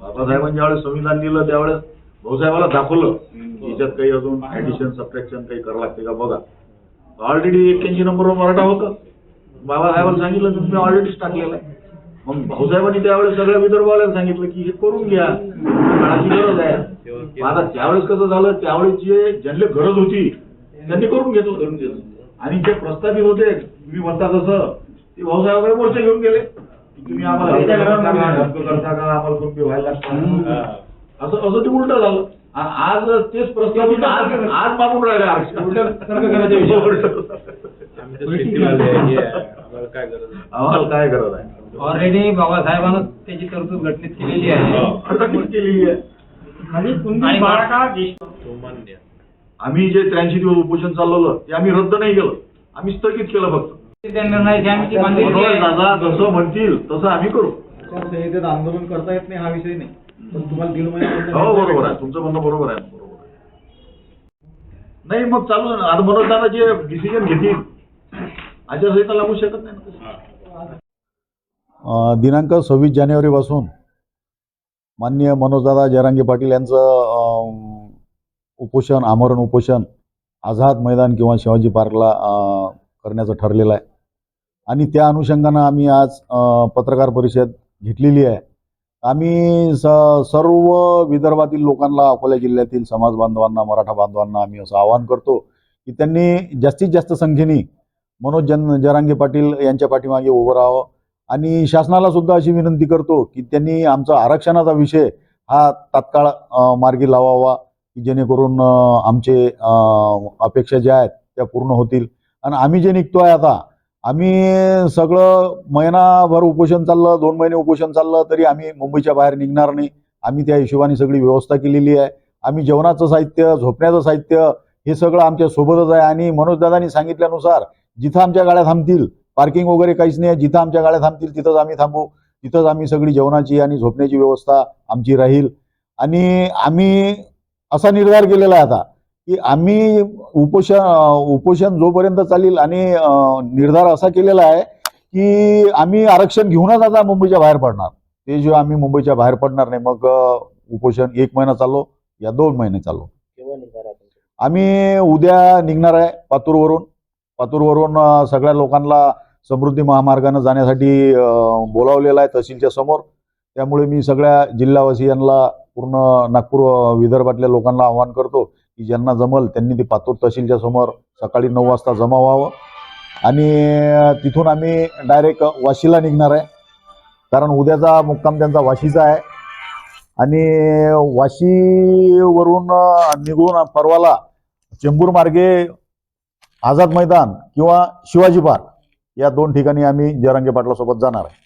बाबासाहेबांनी ज्यावेळेस संविधान लिहिलं त्यावेळेस भाऊसाहेबाला दाखवलं याच्यात काही अजून ऍडिशन सबट्रॅक्शन काही करावं लागते का? बघा. ऑलरेडी एक्क्याऐंशी नंबरवर मराठा होतं. बाबासाहेबांना सांगितलं तुम्ही ऑलरेडीच टाकलेलं आहे. मग भाऊसाहेबांनी त्यावेळेस सगळ्या विदर्भावाल्याला सांगितलं की हे करून घ्या. काळाची गरज आहे. आता त्यावेळेस कसं झालं? त्यावेळेस जे ज्यांना गरज होती त्यांनी करून घेतलं करून घेतलं आणि जे प्रस्थापित होते तुम्ही म्हणता तसं ते भाऊसाहेबांकडे मोर्चे घेऊन गेले. तुम्ही आम्हाला करता का आम्हाला व्हायला लागतं. असं असं ते उलट झालं. आज तेच प्रस्तावित आज आज मागून राहिले. हे आम्हाला काय गरज आहे? आम्हाला काय गरज आहे? ऑलरेडी बाबासाहेबांना त्याची तरतूद घटनेत केलेली आहे. अटक केलेली आहे. आम्ही जे त्र्याऐंशी दिवस उपोषण चालवलं ते आम्ही रद्द नाही केलं. आम्ही स्थगित केलं फक्त. दादा जसं म्हणतील तसं आम्ही करू. आंदोलन करता येत नाही हा विषय नाही. पण तुम्हाला दीड महिन्यापर्यंत हो बरोबर आहे. तुमचं म्हणणं बरोबर आहे बरोबर आहे. नाही मग चालू आता मनोज दादा जे डिसिजन घेतील आचारसंहिता लागू शकत नाही दिनांक सव्वीस जानेवारीपासून माननीय मनोजदादा जयरांगे पाटील यांचं उपोषण आमरण उपोषण आझाद मैदान किंवा शिवाजी पार्कला करण्याचं ठरलेलं आहे. आणि त्या अनुषंगानं आम्ही आज पत्रकार परिषद घेतलेली आहे. आम्ही स सर्व विदर्भातील लोकांना अकोला जिल्ह्यातील समाज बांधवांना मराठा बांधवांना आम्ही असं आवाहन करतो की त्यांनी जास्तीत जास्त संख्येने मनोज जन जरांगे पाटील यांच्या पाठीमागे उभं राहावं. आणि शासनाला सुद्धा अशी विनंती करतो की त्यांनी आमचा आरक्षणाचा विषय हा तात्काळ मार्गी लावावा की जेणेकरून आमचे अपेक्षा ज्या आहेत त्या पूर्ण होतील. आणि आम्ही जे निघतो आहे आता आम्ही सगळं महिनाभर उपोषण चाललं दोन महिने उपोषण चाललं तरी आम्ही मुंबईच्या बाहेर निघणार नाही. आम्ही त्या हिशोबाने सगळी व्यवस्था केलेली आहे. आम्ही जेवणाचं साहित्य झोपण्याचं साहित्य हे सगळं आमच्या सोबतच आहे. आणि मनोजदादांनी सांगितल्यानुसार जिथं आमच्या गाड्या थांबतील पार्किंग वगैरे काहीच नाही आहे. जिथं आमच्या गाड्या थांबतील तिथंच आम्ही थांबू. तिथंच आम्ही सगळी जेवणाची आणि झोपण्याची व्यवस्था आमची राहील. आणि आम्ही असा निर्धार केलेला आहे आता की आम्ही उपोषण उपोषण जोपर्यंत चालेल आणि निर्धार असा केलेला आहे की आम्ही आरक्षण घेऊनच आता मुंबईच्या बाहेर पडणार. ते जे आम्ही मुंबईच्या बाहेर पडणार नाही मग उपोषण एक महिना चाललो या दोन महिने चाललो. आम्ही उद्या निघणार आहे पातूरवरून. पातूरवरून सगळ्या लोकांना समृद्धी महामार्गानं जाण्यासाठी बोलावलेलं आहे तहसीलच्या समोर. त्यामुळे मी सगळ्या जिल्हावासियांना पूर्ण नागपूर विदर्भातल्या लोकांना आवाहन करतो की ज्यांना जमल त्यांनी ते पातूर तहसीलच्या समोर सकाळी नऊ वाजता जमा व्हावं आणि तिथून आम्ही डायरेक्ट वाशीला निघणार आहे. कारण उद्याचा मुक्काम त्यांचा वाशीचा आहे. आणि वाशीवरून निघून परवाला चेंबूर मार्गे आझाद मैदान किंवा शिवाजी पार्क या दोन ठिकाणी आम्ही जरांगे पाटलासोबत जाणार आहे.